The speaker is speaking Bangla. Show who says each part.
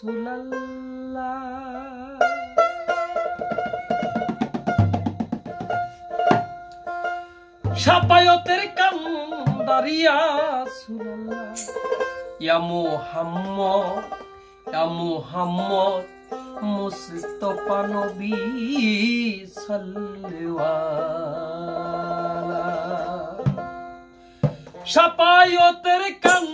Speaker 1: রসুল্লাহ সাপায়তের কাম দাঁড়িয়া সুলাল্লাহ হাম্ম মুহাম্মদ ইয়া মুহাম্মদ মুস্তফা সাপায়তের কাম